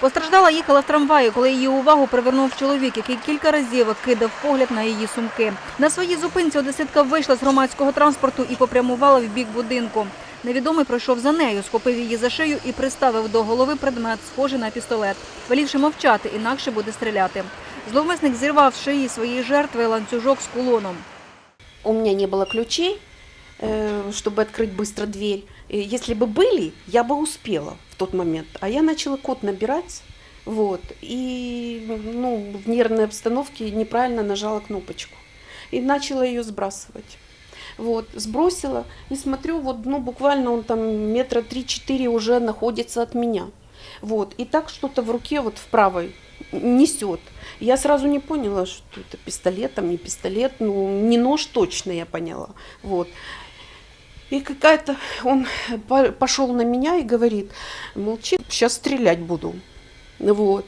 Постраждала їхала в трамваї, коли її увагу привернув чоловік, який кілька разів кидав погляд на її сумки. На своїй зупинці одеситка вийшла з громадського транспорту і попрямувала в бік будинку. Невідомий пройшов за нею, схопив її за шию і приставив до голови предмет, схожий на пістолет, велівши мовчати, інакше буде стріляти. Зловмисник зірвав з шиї своєї жертви ланцюжок з кулоном. У меня не было ключей, чтобы открыть быстро дверь. Э, Если бы были, я бы успела в тот момент. А я начала код набирать, вот, и ну, в нервной обстановке неправильно нажала кнопочку. И начала ее сбрасывать. Вот, сбросила и смотрю, вот, ну, буквально он там метра 3-4 уже находится от меня. Вот, и так что-то в руке, вот в правой, несет. Я сразу не поняла, что это пистолет, там не пистолет, ну, не нож точно я поняла. Вот. И какая-то, он по- пошел на меня и говорит, молчи, сейчас стрелять буду. Вот.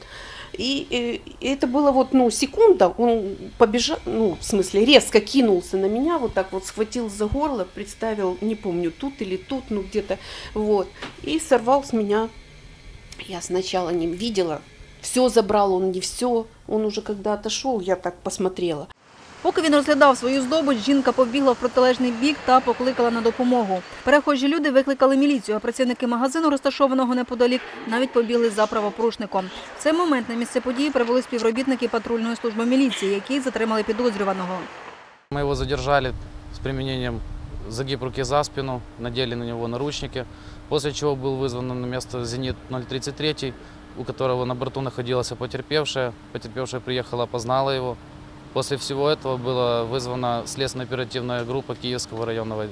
И, и это было вот, ну, секунда, он побежал, ну, в смысле, резко кинулся на меня, вот так вот схватил за горло, представил, не помню, тут или тут, ну, где-то, вот, и сорвал с меня. Я сначала не видела, все забрал он, не все. Он уже когда отошел, я так посмотрела. Поки він розглядав свою здобич, жінка побігла в протилежний бік та покликала на допомогу. Перехожі люди викликали міліцію, а працівники магазину, розташованого неподалік, навіть побігли за правопорушником. В цей момент на місце події прибули співробітники патрульної служби міліції, які затримали підозрюваного. Мы его задержали с применением загиб руки за спину, надели на него наручники, после чего был вызван на место «Зенит-033», у которого на борту находилась потерпевшая. Потерпевшая приехала, опознала его. После всего этого была вызвана следственно-оперативная группа Киевского районного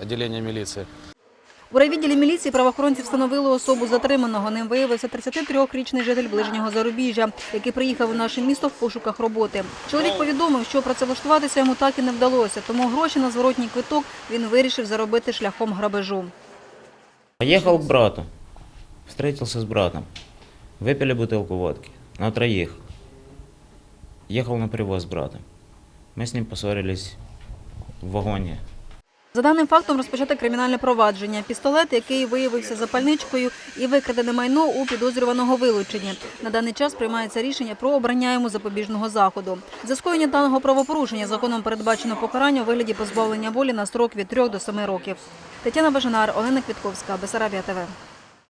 отделения милиции. У райвідділі міліції правоохоронці встановили особу затриманого. Ним виявився 33-річний житель ближнього зарубіжжя, який приїхав у наше місто в пошуках роботи. Чоловік повідомив, що працевлаштуватися йому так і не вдалося, тому гроші на зворотній квиток він вирішив заробити шляхом грабежу. Ехал к брату. Встретился с братом. Выпили бутылку водки. На троих. Ехал на привоз с братом. Мы с ним поссорились в вагоне. За даним фактом розпочато кримінальне провадження. Пістолет, який виявився запальничкою, і викрадене майно у підозрюваного вилучені. На даний час приймається рішення про обрання йому запобіжного заходу. За скоєння даного правопорушення законом передбачено покарання у вигляді позбавлення волі на строк від 3 до 7 років. Тетяна Бажанар, Олена Квітковська, Бесарабія ТВ.